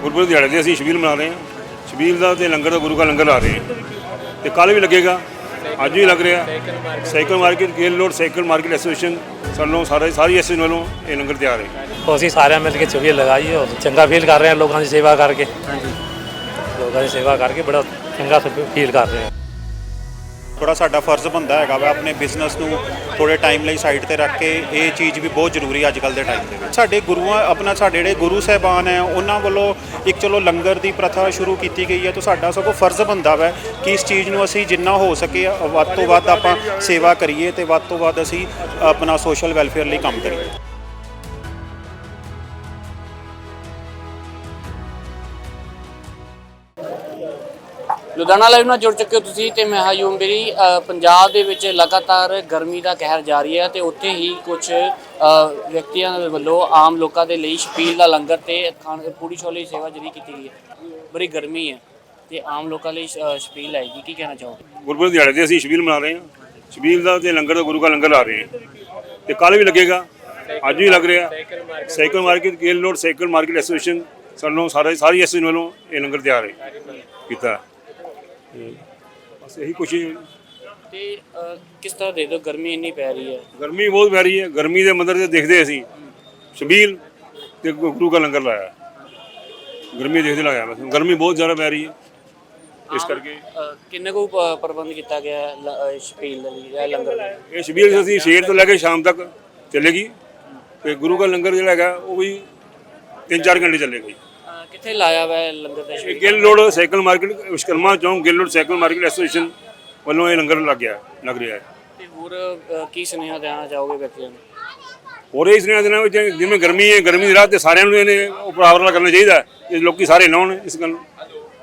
ਗੁਰਪੁਰਬ ਦਿਹਾੜੇ ਤੇ ਅਸੀਂ ਛਬੀਲ ਮਨਾ ਰਹੇ ਹਾਂ। ਛਬੀਲ ਦਾ ਤੇ ਲੰਗਰ ਦਾ ਗੁਰੂ ਦਾ ਲੰਗਰ ਲਾ ਰਹੇ ਹਾਂ। ਤੇ ਕੱਲ ਵੀ ਲੱਗੇਗਾ। ਅੱਜ ਵੀ ਲੱਗ ਰਿਹਾ। Cycle market Gill road cycle market association ਸਾਨੂੰ ਸਾਰੇ ਸਾਰੀ ਐਸੋਸੀਏਸ਼ਨ ਵੱਲੋਂ ਇਹ ਲੰਗਰ ਤਿਆਰ ਹੈ। तो ਅਸੀਂ ਸਾਰਿਆਂ ਮਿਲ ਕੇ ਛਬੀਲ ਲਗਾਈ ਔਰ ਚੰਗਾ ਫੀਲ ਕਰ ਰਹੇ ਹਾਂ ਲੋਕਾਂ ਦੀ ਸੇਵਾ ਕਰਕੇ। ਹਾਂਜੀ। ਲੋਕਾਂ ਦੀ ਸੇਵਾ ਕਰਕੇ ਬੜਾ ਚੰਗਾ ਫੀਲ ਕਰ ਰਹੇ ਹਾਂ। ਥੋੜਾ ਸਾਡਾ ਫਰਜ਼ ਬੰਦਾ ਹੈਗਾ ਵਾ ਆਪਣੇ ਬਿਜ਼ਨਸ ਨੂੰ ਥੋੜੇ ਟਾਈਮ ਲਈ ਸਾਈਡ ਤੇ ਰੱਖ ਕੇ ਇਹ ਚੀਜ਼ ਵੀ ਬਹੁਤ ਜ਼ਰੂਰੀ ਅੱਜ ਕੱਲ ਦੇ ਟਾਈਮ ਦੇ ਵਿੱਚ। ਸਾਡੇ ਗੁਰੂਆਂ, ਆਪਣਾ ਸਾਡੇ ਜਿਹੜੇ ਗੁਰੂ ਸਾਹਿਬਾਨ ਹੈ, ਉਹਨਾਂ ਵੱਲੋਂ ਇੱਕ ਚਲੋ ਲੰਗਰ ਦੀ ਪ੍ਰਥਾ ਸ਼ੁਰੂ ਕੀਤੀ ਗਈ ਹੈ, ਤਾਂ ਸਾਡਾ ਸਗੋਂ ਫਰਜ਼ ਬੰਦਾ ਵਾ ਕਿ ਇਸ ਚੀਜ਼ ਨੂੰ ਅਸੀਂ ਜਿੰਨਾ ਹੋ ਸਕੇ ਵੱਧ ਤੋਂ ਵੱਧ ਆਪਾਂ ਸੇਵਾ ਕਰੀਏ ਤੇ ਵੱਧ ਤੋਂ ਵੱਧ ਅਸੀਂ ਆਪਣਾ ਸੋਸ਼ਲ ਵੈਲਫੇਅਰ ਲਈ ਕੰਮ ਕਰੀਏ। ਲੁਧਿਆਣਾ ਲਾਈਵ ਨਾਲ ਜੁੜ ਚੁੱਕੇ ਹੋ ਤੁਸੀਂ ਤੇ ਮੈਂ ਹਾਂ ਯੂਮਬੇਰੀ ਪੰਜਾਬ ਦੇ ਵਿੱਚ ਲਗਾਤਾਰ ਗਰਮੀ ਦਾ ਕਹਿਰ ਜਾਰੀ ਹੈ ਤੇ ਉੱਥੇ ਹੀ ਕੁਝ ਵਿਅਕਤੀਆਂ ਦੇ ਵੱਲੋਂ ਆਮ ਲੋਕਾਂ ਦੇ ਲਈ ਛਪੀਲ ਦਾ ਲੰਗਰ ਤੇ ਖਾਣ ਪੂੜੀ ਛੋਲੇ ਦੀ ਸੇਵਾ ਜਿਹੜੀ ਕੀਤੀ ਗਈ ਹੈ। ਬੜੀ ਗਰਮੀ ਹੈ ਤੇ ਆਮ ਲੋਕਾਂ ਲਈ ਅ, ਆਏਗੀ ਕੀ ਕਹਿਣਾ ਚਾਹੋਗੇ? ਗੁਰਪੁਰਬ ਦਿਹਾੜੇ ਤੇ ਅਸੀਂ ਛਬੀਲ ਮਨਾ ਰਹੇ ਹਾਂ। ਛਬੀਲ ਦਾ ਤੇ ਲੰਗਰ ਦਾ ਗੁਰੂ ਦਾ ਲੰਗਰ ਲਾ ਰਹੇ ਹਾਂ। ਤੇ ਕੱਲ ਵੀ ਲੱਗੇਗਾ। ਅੱਜ ਵੀ ਲੱਗ ਰਿਹਾ। Cycle market Gill road cycle market association ਸਾਨੂੰ ਸਾਰੇ ਸਾਰੀ ਐਸੋਸੀਏਸ਼ਨ ਵੱਲੋਂ ਇਹ ਲੰਗਰ ਤਿਆਰ ਹੈ ਕੀਤਾ। ਤੇ ਬਸ ਇਹੀ ਕੁਛ ਹੀ। ਤੇ ਕਿਸ ਤਰ੍ਹਾਂ ਦੇ ਦੋ ਗਰਮੀ ਇੰਨੀ ਪੈ ਰਹੀ ਹੈ? ਗਰਮੀ ਬਹੁਤ ਪੈ ਰਹੀ ਹੈ। ਗਰਮੀ ਦੇ ਮੰਦਰ ਤੇ ਦੇਖਦੇ ਅਸੀਂ ਛਬੀਲ ਤੇ ਗੁ- ਗੁਰੂ ਦਾ ਲੰਗਰ ਲਾਇਆ। ਗਰਮੀ ਦੇਖਦੇ ਲਾਇਆ ਬਸ। ਗਰਮੀ ਬਹੁਤ ਜ਼ਿਆਦਾ ਪੈ ਰਹੀ ਹੈ। ਇਸ ਕਰਕੇ। ਕਿੰਨੇ ਕੁ ਪ- ਪ੍ਰਬੰਧ ਕੀਤਾ ਗਿਆ ਹੈ ਲ- ਦੇ ਲਈ ਜਾਂ ਲੰਗਰ ਦੇ ਲਈ? ਇਹ ਛਬੀਲ ਅਸੀਂ ਸ਼ੇਰ ਤੋਂ ਲੈ ਕੇ ਸ਼ਾਮ ਤੱਕ ਚੱਲੇਗੀ। ਤੇ ਗੁਰੂ ਦਾ ਲੰਗਰ ਜਿਹੜਾ ਹੈਗਾ ਉਹ ਵੀ 3-4 ਘੰਟੇ ਚੱਲੇਗਾ ਜੀ। ਕਿੱਥੇ ਲਾਇਆ ਹੈ ਲੰਗਰ ਦਾ ਇਹ Gill road cycle market Vishwakarma ਚੌਂਕ Gill road cycle market association ਵੱਲੋਂ ਇਹ ਲੰਗਰ ਲੱਗ ਗਿਆ ਲੱਗ ਰਿਹਾ ਹੈ। ਤੇ ਹੋਰ ਅ, ਕੀ ਸੁਨੇਹਾ ਦੇਣਾ ਚਾਹੋਗੇ ਵਿਅਕਤੀਆਂ ਨੂੰ? ਹੋਰ ਇਸ ਨੇ ਦਿਨਾਂ ਵਿੱਚ ਜਿਵੇਂ ਗਰਮੀ ਹੈ ਗਰਮੀ ਦੀ ਰਾਤ ਤੇ ਸਾਰਿਆਂ ਨੂੰ ਇਹਨੇ ਉਪਰਾਵਰਾ ਕਰਨਾ ਚਾਹੀਦਾ ਹੈ। ਇਹ ਲੋਕੀ ਸਾਰੇ ਲਾਉਣ ਇਸ ਗੱਲ ਨੂੰ।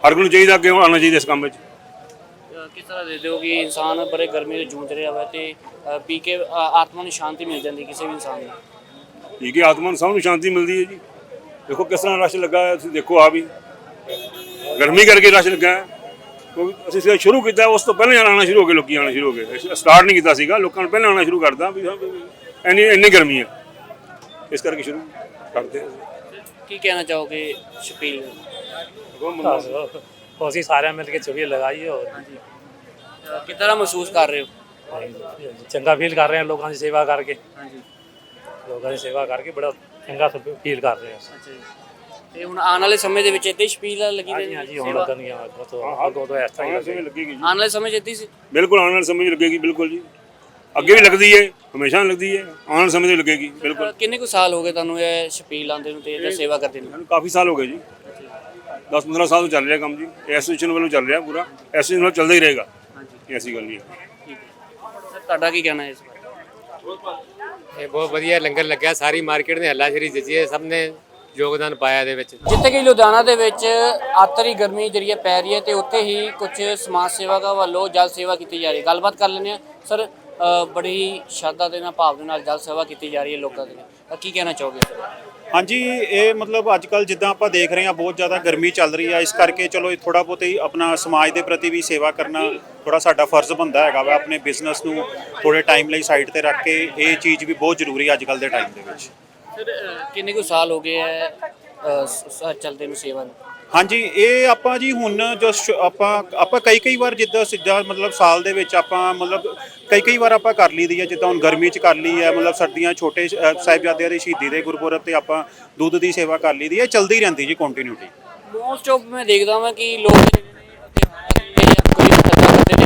ਹਰ ਕੋਈ ਨੂੰ ਚਾਹੀਦਾ ਅੱਗੇ ਆਉਣਾ ਚਾਹੀਦਾ ਇਸ ਕੰਮ ਵਿੱਚ। ਅ, ਕਿਸ ਤਰ੍ਹਾਂ ਦੇ ਦਿਓ ਕਿ ਇਨਸਾਨ ਬੜੇ ਗਰਮੀ ਤੋਂ ਜੂਝ ਰਿਹਾ ਹੋਵੇ ਤੇ ਅ, ਪੀ ਕੇ ਅ, ਆਤਮਾ ਨੂੰ ਸ਼ਾਂਤੀ ਮਿਲ ਜਾਂਦੀ ਕਿਸੇ ਵੀ ਇਨਸਾਨ ਨੂੰ? ਠੀਕ ਹੈ ਆਤਮਾ ਨੂੰ ਸਭ ਨੂੰ ਸ਼ਾਂਤੀ ਮਿਲਦੀ ਹੈ ਜੀ। ਦੇਖੋ ਕਿਸ ਤਰ੍ਹਾਂ ਰਸ਼ ਲੱਗਾ ਹੈ ਤੁਸੀਂ ਦੇਖੋ ਆ ਵੀ। ਗਰਮੀ ਕਰਕੇ ਰਸ਼ ਲੱਗਾ ਹੈ। ਕਿਉਂਕਿ ਅਸੀਂ ਸਿਰ ਸ਼ੁਰੂ ਕੀਤਾ ਉਸ ਤੋਂ ਪਹਿਲਾਂ ਆਉਣਾ ਸ਼ੁਰੂ ਹੋ ਗਏ ਲੋਕੀ ਆਉਣਾ ਸ਼ੁਰੂ ਹੋ ਗਏ। ਸਟਾਰਟ ਨਹੀਂ ਕੀਤਾ ਸੀਗਾ ਲੋਕਾਂ ਨੂੰ ਪਹਿਲਾਂ ਆਉਣਾ ਸ਼ੁਰੂ ਕਰਦਾ ਵੀ ਹਾਂ ਵੀ ਇੰਨੀ ਇੰਨੀ ਗਰਮੀ ਹੈ। ਇਸ ਕਰਕੇ ਸ਼ੁਰੂ ਕਰਦੇ ਹਾਂ। ਕੀ ਕਹਿਣਾ ਚਾਹੋਗੇ ਸ਼ਪੀਲ तो ਅਸੀਂ ਸਾਰਿਆਂ ਮਿਲ ਕੇ ਛਬੀਲ ਲਗਾਈ ਔਰ ਅ, ਕਿੱਦਾਂ ਦਾ ਮਹਿਸੂਸ ਕਰ ਰਹੇ ਹੋ? ਚੰਗਾ ਫੀਲ ਕਰ ਰਹੇ ਹਾਂ ਲੋਕਾਂ ਦੀ ਸੇਵਾ ਕਰਕੇ। ਹਾਂਜੀ। ਲੋਕਾਂ ਦੀ ਸੇਵਾ ਕਰਕੇ ਬੜਾ ਚੰਗਾ ਫੀਲ ਕਰ ਰਹੇ ਹਾਂ ਅੱਛਾ ਜੀ। ਤੇ ਹੁਣ ਆਉਣ ਵਾਲੇ ਸਮੇਂ ਦੇ ਵਿੱਚ ਇੱਦਾਂ ਹੀ ਛਪੀਲ ਲੱਗੀ ਹਾਂਜੀ ਹਾਂਜੀ ਹੁਣ? ਲੱਗਣਗੀਆਂ ਅੱਗੋਂ ਤੋਂ ਅੱਗੋਂ ਤੋਂ ਇਸ ਤਰ੍ਹਾਂ ਹੀ ਲੱਗੇਗੀ ਜੀ। ਆਉਣ ਵਾਲੇ ਸਮੇਂ 'ਚ ਇੱਦਾਂ ਹੀ ਸੀ? ਬਿਲਕੁਲ ਆਉਣ ਵਾਲੇ ਸਮੇਂ 'ਚ ਲੱਗੇਗੀ ਬਿਲਕੁਲ ਜੀ। ਅੱਗੇ ਵੀ ਲੱਗਦੀ ਹੈ ਹਮੇਸ਼ਾ ਲੱਗਦੀ ਹੈ ਆਉਣ ਵਾਲੇ ਸਮੇਂ 'ਚ ਲੱਗੇਗੀ ਬਿਲਕੁਲ। ਕਿੰਨੇ ਕੁ ਸਾਲ ਹੋ ਗਏ ਤੁਹਾਨੂੰ ਇਹ ਛਪੀਲ ਆਉਂਦੇ ਨੂੰ ਤੇ ਇਹਦਾ ਸੇਵਾ ਕਰਦੇ ਨੂੰ? ਮੈਨੂੰ ਕਾਫੀ ਸਾਲ ਹੋ ਗਏ ਜੀ। 10-15 ਸਾਲ ਤੋਂ ਚੱਲ ਰਿਹਾ ਕੰਮ ਜੀ। ਐਸੋਸੀਏਸ਼ਨ ਵੱਲੋਂ ਚੱਲ ਰਿਹਾ ਪੂਰਾ। ਐਸੋਸੀਏਸ਼ਨ ਵੱਲੋਂ ਚੱਲਦਾ ਹੀ ਰਹੇਗਾ। ਇਹ ਐਸੀ ਗੱਲ ਨਹੀਂ ਹੈ। ਸਰ ਤੁਹਾਡਾ ਕੀ ਕਹਿਣਾ ਹੈ ਇਸ ਬਾਰੇ? ਇਹ ਬਹੁਤ ਵਧੀਆ ਲੰਗਰ ਲੱਗਿਆ। ਸਾਰੀ ਮਾਰਕੀਟ ਨੇ ਹੱਲਾ ਸ਼ਰੀ ਜੱਜੀ ਸਭ ਨੇ ਯੋਗਦਾਨ ਪਾਇਆ ਇਹਦੇ ਵਿੱਚ। ਜਿੱਥੇ ਕਿ ਲੁਧਿਆਣਾ ਦੇ ਵਿੱਚ ਆਤਰੀ ਗਰਮੀ ਜਿਹੜੀ ਹੈ ਪੈ ਰਹੀ ਹੈ ਤੇ ਉੱਥੇ ਹੀ ਕੁਝ ਸਮਾਜ ਸੇਵਕਾਂ ਵੱਲੋਂ ਜਲ ਸੇਵਾ ਕੀਤੀ ਜਾ ਰਹੀ ਹੈ। ਗੱਲਬਾਤ ਕਰ ਲੈਂਦੇ ਹਾਂ। ਸਰ ਬੜੀ ਸ਼ਰਧਾ ਦੇ ਨਾਲ ਭਾਵ ਦੇ ਨਾਲ ਜਲ ਸੇਵਾ ਕੀਤੀ ਜਾ ਰਹੀ ਹੈ ਲੋਕਾਂ ਦੇ ਲਈ। ਅ, ਕੀ ਕਹਿਣਾ ਚਾਹੋਗੇ? ਹਾਂਜੀ ਇਹ ਮਤਲਬ ਅੱਜ ਕੱਲ ਜਿੱਦਾਂ ਆਪਾਂ ਦੇਖ ਰਹੇ ਹਾਂ ਬਹੁਤ ਜ਼ਿਆਦਾ ਗਰਮੀ ਚੱਲ ਰਹੀ ਆ। ਇਸ ਕਰਕੇ ਚਲੋ ਇਹ ਥੋੜਾ ਬਹੁਤ ਹੀ ਆਪਣਾ ਸਮਾਜ ਦੇ ਪ੍ਰਤੀ ਵੀ ਸੇਵਾ ਕਰਨਾ ਥੋੜਾ ਸਾਡਾ ਫਰਜ਼ ਬੰਦਾ ਹੈਗਾ ਵਾ ਆਪਣੇ ਬਿਜ਼ਨਸ ਨੂੰ ਥੋੜੇ ਟਾਈਮ ਲਈ ਸਾਈਡ ਤੇ ਰੱਖ ਕੇ। ਇਹ ਚੀਜ਼ ਵੀ ਬਹੁਤ ਜ਼ਰੂਰੀ ਅੱਜ ਕੱਲ ਦੇ ਟਾਈਮ ਦੇ ਵਿੱਚ। ਕਿੰਨੇ ਕੁ ਸਾਲ ਹੋ ਗਏ ਹੈ ਚੱਲਦੇ ਨੂੰ ਸੇਵਾ ਨੂੰ? ਹਾਂਜੀ ਇਹ ਆਪਾਂ ਜੀ ਹੁਣ ਜੋ ਆਪਾਂ ਆਪਾਂ ਕਈ ਕਈ ਵਾਰ ਜਿੱਦਾਂ ਸਿੱਧਾ ਮਤਲਬ ਸਾਲ ਦੇ ਵਿੱਚ ਆਪਾਂ ਮਤਲਬ ਕਈ ਕਈ ਵਾਰ ਆਪਾਂ ਕਰ ਲਈਦੀ ਹੈ ਜਿੱਦਾਂ ਹੁਣ ਗਰਮੀ 'ਚ ਕਰ ਲਈ ਹੈ ਮਤਲਬ ਸਰਦੀਆਂ ਛੋਟੇ ਸਾਹਿਬਜ਼ਾਦਿਆਂ ਦੀ ਸ਼ਹੀਦੀ ਦੇ ਗੁਰਪੁਰਬ ਤੇ ਆਪਾਂ ਦੁੱਧ ਦੀ ਸੇਵਾ ਕਰ ਲਈਦੀ ਹੈ ਚਲਦੀ ਰਹਿੰਦੀ ਜੀ ਕੰਟੀਨਿਊਟੀ ਮੋਸਟ ਆਫ ਮੈਂ ਦੇਖਦਾ ਹਾਂ ਕਿ ਲੋਕ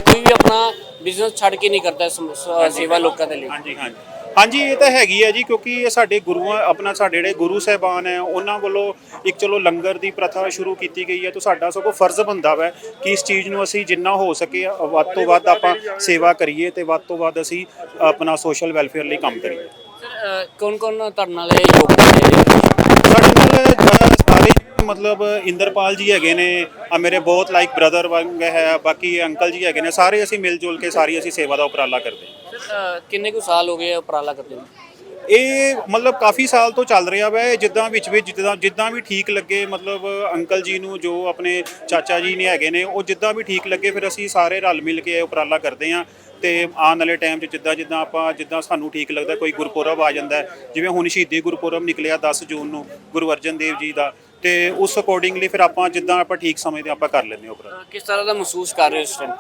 ਕੋਈ ਵੀ ਆਪਣਾ ਬਿਜ਼ਨਸ ਛੱਡ ਕੇ ਨਹੀਂ ਕਰਦਾ ਸੇਵਾ ਲੋਕਾਂ ਦੇ ਲਈ। ਹਾਂਜੀ ਹਾਂਜੀ। ਹਾਂਜੀ ਇਹ ਤਾਂ ਹੈਗੀ ਹੈ ਜੀ ਕਿਉਂਕਿ ਇਹ ਸਾਡੇ ਗੁਰੂਆਂ ਆਪਣਾ ਸਾਡੇ ਜਿਹੜੇ ਗੁਰੂ ਸਾਹਿਬਾਨ ਹੈ ਉਹਨਾਂ ਵੱਲੋਂ ਇੱਕ ਚਲੋ ਲੰਗਰ ਦੀ ਪ੍ਰਥਾ ਸ਼ੁਰੂ ਕੀਤੀ ਗਈ ਹੈ ਤਾਂ ਸਾਡਾ ਸਗੋਂ ਫਰਜ਼ ਬੰਦਾ ਵੈ ਕਿ ਇਸ ਚੀਜ਼ ਨੂੰ ਅਸੀਂ ਜਿੰਨਾ ਹੋ ਸਕੇ ਵੱਧ ਤੋਂ ਵੱਧ ਆਪਾਂ ਸੇਵਾ ਕਰੀਏ ਤੇ ਵੱਧ ਤੋਂ ਵੱਧ ਅਸੀਂ ਆਪਣਾ ਸੋਸ਼ਲ ਵੈਲਫੇਅਰ ਲਈ ਕੰਮ ਕਰੀਏ ਸਰ ਕੌਣ ਕੌਣ ਤੁਹਾਡੇ ਨਾਲ ਯੋਗਦਾਨ? ਸਾਡੇ ਨਾਲ ਸਾਰੇ ਮਤਲਬ ਇੰਦਰਪਾਲ ਜੀ ਹੈਗੇ ਨੇ ਆ ਮੇਰੇ ਬਹੁਤ ਲਾਈਕ ਬ੍ਰਦਰ ਵਾਂਗ ਹੈ ਬਾਕੀ ਅੰਕਲ ਜੀ ਹੈਗੇ ਨੇ ਸਾਰੇ ਅਸੀਂ ਮਿਲ ਜੁਲ ਕੇ ਸਾਰੀ ਅਸੀਂ ਸੇਵਾ ਦਾ ਉਪਰਾਲਾ ਕਰਦੇ ਹਾਂ ਕਿੰਨੇ ਕੁ ਸਾਲ ਹੋ ਗਏ ਉਪਰਾਲਾ ਕਰਦੇ ਨੂੰ? ਇਹ ਮਤਲਬ ਕਾਫੀ ਸਾਲ ਤੋਂ ਚੱਲ ਰਿਹਾ ਵਾ ਜਿੱਦਾਂ ਵਿੱਚ ਵਿੱਚ ਜਿੱਦਾਂ ਜਿੱਦਾਂ ਵੀ ਠੀਕ ਲੱਗੇ ਮਤਲਬ ਅੰਕਲ ਜੀ ਨੂੰ ਜੋ ਆਪਣੇ ਚਾਚਾ ਜੀ ਨੇ ਹੈਗੇ ਨੇ ਉਹ ਜਿੱਦਾਂ ਵੀ ਠੀਕ ਲੱਗੇ ਫਿਰ ਅਸੀਂ ਸਾਰੇ ਰਲ ਮਿਲ ਕੇ ਇਹ ਉਪਰਾਲਾ ਕਰਦੇ ਹਾਂ ਤੇ ਆਉਣ ਵਾਲੇ ਟਾਈਮ 'ਚ ਜਿੱਦਾਂ ਜਿੱਦਾਂ ਆਪਾਂ ਜਿੱਦਾਂ ਸਾਨੂੰ ਠੀਕ ਲੱਗਦਾ ਕੋਈ ਗੁਰਪੁਰਬ ਆ ਜਾਂਦਾ ਜਿਵੇਂ ਹੁਣ ਸ਼ਹੀਦੀ ਗੁਰਪੁਰਬ ਨਿਕਲਿਆ 10 ਜੂਨ ਨੂੰ ਗੁਰੂ ਅਰਜਨ ਦੇਵ ਜੀ ਦਾ ਤੇ ਉਸ ਅਕੋਰਡਿੰਗਲੀ ਫਿਰ ਆਪਾਂ ਜਿੱਦਾਂ ਆਪਾਂ ਠੀਕ ਸਮਝਦੇ ਆਪਾਂ ਕਰ ਲੈਂਦੇ ਹਾਂ ਉਪਰਾਲਾ। ਕਿਸ ਤਰ੍ਹਾਂ ਦਾ ਮਹਿਸੂਸ ਕਰ ਰਹੇ ਹੋ ਇਸ ਟਾਈਮ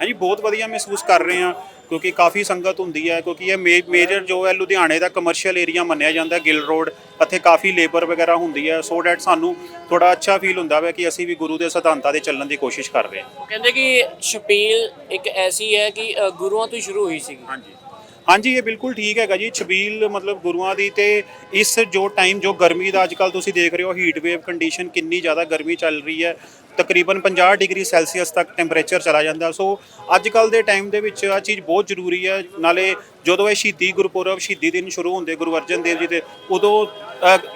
ਹਾਂਜੀ ਬਹੁਤ ਵਧੀਆ ਮਹਿਸੂਸ ਕਰ ਰਹੇ ਹਾਂ ਕਿਉਂਕਿ ਕਾਫੀ ਸੰਗਤ ਹੁੰਦੀ ਹੈ ਕਿਉਂਕਿ ਇਹ ਮੇਜਰ ਜੋ ਹੈ ਲੁਧਿਆਣੇ ਦਾ ਕਮਰਸ਼ੀਅਲ ਏਰੀਆ ਮੰਨਿਆ ਜਾਂਦਾ ਗਿਲ ਰੋਡ ਇੱਥੇ ਕਾਫੀ ਲੇਬਰ ਵਗੈਰਾ ਹੁੰਦੀ ਹੈ ਸੋ ਡੈਟ ਸਾਨੂੰ ਥੋੜਾ ਅੱਛਾ ਫੀਲ ਹੁੰਦਾ ਹੈ ਕਿ ਅਸੀਂ ਵੀ ਗੁਰੂ ਦੇ ਸਿਧਾਂਤਾਂ ਦੇ ਚੱਲਣ ਦੀ ਕੋਸ਼ਿਸ਼ ਕਰ ਰਹੇ ਹਾਂ। ਕਹਿੰਦੇ ਕਿ ਛਪੀਲ ਇੱਕ ਐਸੀ ਹੈ ਕਿ ਗੁਰੂਆਂ ਤੋਂ ਸ਼ੁਰੂ ਹੋਈ ਸੀਗੀ। ਹਾਂਜੀ। ਹਾਂਜੀ ਇਹ ਬਿਲਕੁਲ ਠੀਕ ਹੈਗਾ ਜੀ ਛਬੀਲ ਮਤਲਬ ਗੁਰੂਆਂ ਦੀ ਤੇ ਇਸ ਜੋ ਟਾਈਮ ਜੋ ਗਰਮੀ ਦਾ ਅੱਜਕੱਲ ਤੁਸੀਂ ਦੇਖ ਰਹੇ ਹੋ ਹੀਟ ਵੇਵ ਕੰਡੀਸ਼ਨ ਕਿੰਨੀ ਜ਼ਿਆਦਾ ਗਰਮੀ ਚੱਲ ਰਹੀ ਹੈ ਤਕਰੀਬਨ 50 ਡਿਗਰੀ ਸੈਲਸੀਅਸ ਤੱਕ ਟੈਂਪਰੇਚਰ ਚਲਾ ਜਾਂਦਾ। ਸੋ ਅੱਜਕੱਲ ਦੇ ਟਾਈਮ ਦੇ ਵਿੱਚ ਆ ਚੀਜ਼ ਬਹੁਤ ਜ਼ਰੂਰੀ ਹੈ। ਨਾਲੇ ਜਦੋਂ ਇਹ ਸ਼ਹੀਦੀ ਗੁਰਪੁਰਬ ਸ਼ਹੀਦੀ ਦਿਨ ਸ਼ੁਰੂ ਹੁੰਦੇ ਗੁਰੂ ਅਰਜਨ ਦੇਵ ਜੀ ਦੇ ਉਦੋਂ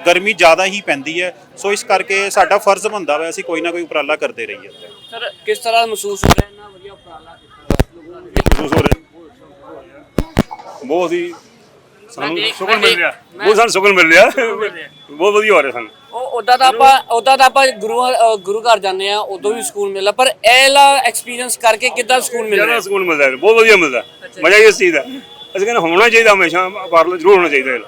ਗਰਮੀ ਜ਼ਿਆਦਾ ਹੀ ਪੈਂਦੀ ਹੈ। ਸੋ ਇਸ ਕਰਕੇ ਸਾਡਾ ਫਰਜ਼ ਬਣਦਾ ਵਾ ਅਸੀਂ ਕੋਈ ਨਾ ਕੋਈ ਉਪਰਾਲਾ ਕਰਦੇ ਰਹੀਏ। ਸਰ ਕਿਸ ਤਰ੍ਹਾਂ ਮਹਿਸੂਸ ਹੋ ਰਿਹਾ? ਇੰਨਾ ਵਧੀਆ ਉਪਰਾਲਾ ਕੀਤਾ ਲੋਕਾਂ ਨੇ? ਮਹਿਸੂਸ ਹੋ ਰਿਹਾ। ਬਹੁਤ ਹੀ ਸਾਨੂੰ ਸੁਕਨ ਮਿਲ ਰਿਹਾ। ਬਹੁਤ ਸਾਨੂੰ ਸੁਕਨ ਮਿਲ ਰਿਹਾ। ਬਹੁਤ ਵਧੀਆ ਹੋ ਰਿਹਾ ਸਾਨੂੰ। ਉਹ ਉਦਾਂ ਤਾਂ ਆਪਾਂ ਉਦਾਂ ਤਾਂ ਆਪਾਂ ਗੁਰੂ ਗੁਰੂ ਘਰ ਜਾਂਦੇ ਆ ਉਦੋਂ ਵੀ ਸਕੂਨ ਮਿਲਦਾ ਪਰ ਇਹ ਲਾ ਐਕਸਪੀਰੀਅੰਸ ਕਰਕੇ ਕਿੱਦਾਂ ਸਕੂਨ ਮਿਲ ਜ਼ਿਆਦਾ ਸਕੂਨ ਮਿਲਦਾ ਹੈ। ਬਹੁਤ ਵਧੀਆ ਮਿਲਦਾ। ਮਜ਼ਾ ਹੀ ਇਸ ਚੀਜ਼ ਦਾ ਅਸੀਂ ਕਹਿੰਦੇ ਹੋਣਾ ਚਾਹੀਦਾ ਹਮੇਸ਼ਾ ਪਾਰਲਰ ਜ਼ਰੂਰ ਹੋਣਾ ਚਾਹੀਦਾ ਹੈ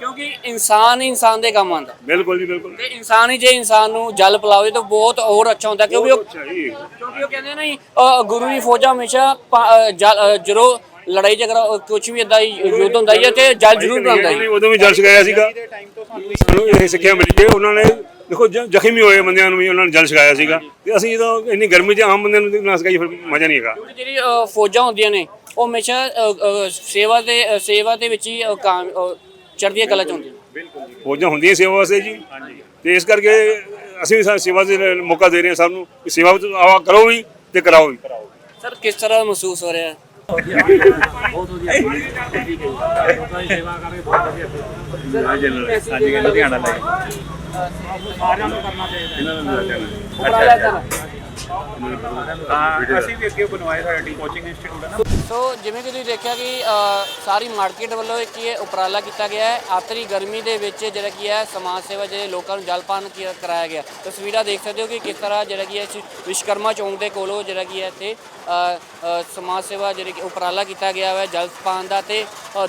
ਕਿਉਂਕਿ ਇਨਸਾਨ ਹੀ ਇਨਸਾਨ ਦੇ ਕੰਮ ਆਉਂਦਾ। ਬਿਲਕੁਲ ਜੀ ਬਿਲਕੁਲ। ਤੇ ਇਨਸਾਨ ਹੀ ਜੇ ਇਨਸਾਨ ਨੂੰ ਜਲ ਪਿਲਾਵੇ ਤਾਂ ਬਹੁਤ ਹੋਰ ਅੱਛਾ ਹੁੰਦਾ ਕਿਉਂਕਿ ਉਹ ਕਿਉਂਕਿ ਉਹ ਕਹਿੰਦੇ ਨਹੀਂ ਗੁਰੂ ਦੀ ਫੌਜਾਂ ਹਮੇਸ਼ਾ ਜਦੋਂ ਲੜਾਈ ਝਗੜਾ ਕੁਝ ਵੀ ਇਦਾਂ ਯੁੱਧ ਹੁੰਦਾ ਹੀ ਹੈ ਤੇ ਜਲ ਜ਼ਰੂਰ ਬਣਾਉਂਦਾ ਨਹੀਂ, ਹੀ ਉਦੋਂ ਵੀ ਜਲ ਛਕਾਇਆ ਸੀਗਾ। ਸਾਨੂੰ ਇਹ ਸਿੱਖਿਆ ਮਿਲੀ ਹੈ ਉਹਨਾਂ ਨੇ ਦੇਖੋ ਜ਼ਖਮੀ ਹੋਏ ਬੰਦਿਆਂ ਨੂੰ ਵੀ ਉਹਨਾਂ ਨੇ ਜਲ ਛਕਾਇਆ ਸੀਗਾ। ਤੇ ਅਸੀਂ ਜਦੋਂ ਇੰਨੀ ਗਰਮੀ 'ਚ ਆਮ ਬੰਦਿਆਂ ਨੂੰ ਨਾ ਸਕਾਈ ਫਿਰ ਮਜ਼ਾ ਨਹੀਂ ਹੈਗਾ। ਜਿਹੜੀ ਫੌਜਾਂ ਹੁੰਦੀਆਂ ਨੇ ਉਹ ਹਮੇਸ਼ਾ ਸੇਵਾ ਦੇ ਸੇਵਾ ਦੇ ਵਿੱਚ ਹੀ ਕਾਮ ਚੜ੍ਹਦੀਆਂ ਕਲਾ ਚ ਹੁੰਦੀਆਂ ਫੌਜਾਂ ਹੁੰਦੀਆਂ ਸੇਵਾ ਵਾਸਤੇ ਜੀ। ਤੇ ਇਸ ਕਰਕੇ ਅਸੀਂ ਵੀ ਸੇਵਾ ਦੇ ਮੌਕਾ ਦੇ ਰਹੇ ਹਾਂ ਸਭ ਨੂੰ ਸੇਵਾ ਵਿੱਚ ਆਵਾ ਕਰੋ ਵੀ ਤੇ ਕਰਾਓ ਵੀ। ਸਰ ਕਿਸ ਤਰ੍ਹਾਂ ਮਹਿਸੂਸ ਹੋ ਰਿਹਾ? ਹੈ ਬਹੁਤ ਵਧੀਆ ਲੋਕਾਂ ਦੀ ਸੇਵਾ ਕਰਕੇ ਬਹੁਤ ਵਧੀਆ ਅੱਜ ਕੱਲ੍ਹ ਲੁਧਿਆਣਾ ਲੈ ਸਾਰਿਆਂ ਨੂੰ ਕਰਨਾ ਚਾਹੀਦਾ। ਅਸੀਂ ਵੀ ਅੱਗੇ ਬਣਵਾਏ ਸਾਡਾ ਕੋਚਿੰਗ ਇੰਸਟੀਚਿਊਟ ਹੈ ਨਾ। ਸੋ ਜਿਵੇਂ ਕਿ ਤੁਸੀਂ ਦੇਖਿਆ ਕਿ ਸਾਰੀ ਮਾਰਕੀਟ ਵੱਲੋਂ ਇੱਕ ਇਹ ਉਪਰਾਲਾ ਕੀਤਾ ਗਿਆ ਹੈ। ਆਤਰੀ ਗਰਮੀ ਦੇ ਵਿੱਚ ਜਿਹੜਾ ਕੀ ਹੈ, ਸਮਾਜ ਸੇਵਾ ਜਿਹੜੇ ਲੋਕਾਂ ਨੂੰ ਜਲਪਾਨ ਕੀ- ਕਰਾਇਆ ਗਿਆ। ਤਸਵੀਰਾਂ ਦੇਖ ਸਕਦੇ ਹੋ ਕਿ ਕਿਸ ਤਰ੍ਹਾਂ ਜਿਹੜਾ ਕੀ ਹੈ ਵਿਸ਼ਕਰਮਾ ਚੌਂਕ ਦੇ ਕੋਲੋਂ ਜਿਹੜਾ ਕੀ ਹੈ ਇੱਥੇ ਸਮਾਜ ਸੇਵਾ ਜਿਹੜੀ ਕਿ ਉਪਰਾਲਾ ਕੀਤਾ ਗਿਆ ਹੈ ਜਲਪਾਨ ਦਾ ਤੇ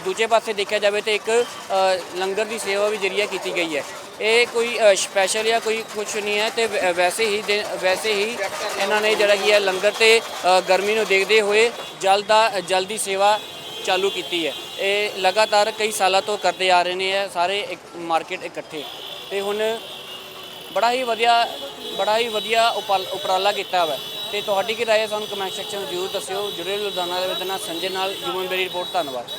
ਦੂਜੇ ਪਾਸੇ ਦੇਖਿਆ ਜਾਵੇ ਤੇ ਇੱਕ ਲੰਗਰ ਦੀ ਸੇਵਾ ਵੀ ਜਰੀਆ ਕੀਤੀ ਗਈ ਹੈ। ਇਹ ਕੋਈ ਸਪੈਸ਼ਲ ਜਾਂ ਕੋਈ ਕੁਝ ਨਹੀਂ ਹੈ ਤੇ ਵੈ- ਵੈਸੇ ਹੀ ਦਿਨ- ਵੈਸੇ ਹੀ ਇਹਨਾਂ ਨੇ ਜਿਹੜਾ ਕੀ ਹੈ ਲੰਗਰ ਤੇ ਗਰਮੀ ਨੂੰ ਦੇਖਦੇ ਹੋਏ ਜਲ ਦਾ, ਜਲ ਦੀ ਸੇਵਾ ਚਾਲੂ ਕੀਤੀ ਹੈ। ਇਹ ਲਗਾਤਾਰ ਕਈ ਸਾਲਾਂ ਤੋਂ ਕਰਦੇ ਆ ਰਹੇ ਨੇ ਇਹ ਸਾਰੇ ਇੱਕ ਮਾਰਕੀਟ ਇਕੱਠੇ। ਤੇ ਹੁਣ ਬੜਾ ਹੀ ਵਧੀਆ, ਬੜਾ ਹੀ ਵਧੀਆ ਉਪਾਲ- ਉਪਰਾਲਾ ਕੀਤਾ ਹੋਇਆ ਹੈ। ਤੇ ਤੁਹਾਡੀ ਕੀ ਰਾਏ ਹੈ ਸਾਨੂੰ ਕਮੈਂਟ ਸੈਕਸ਼ਨ ਜ਼ਰੂਰ ਦੱਸਿਓ। ਜੁੜੇ ਲੁਧਿਆਣਾ ਦੇ ਵਿੱਚ ਸੰਜੇ ਨਾਲ ਜੁਮਨ ਬੇਰੀ ਰਿਪੋਰਟ ਧੰਨਵਾਦ।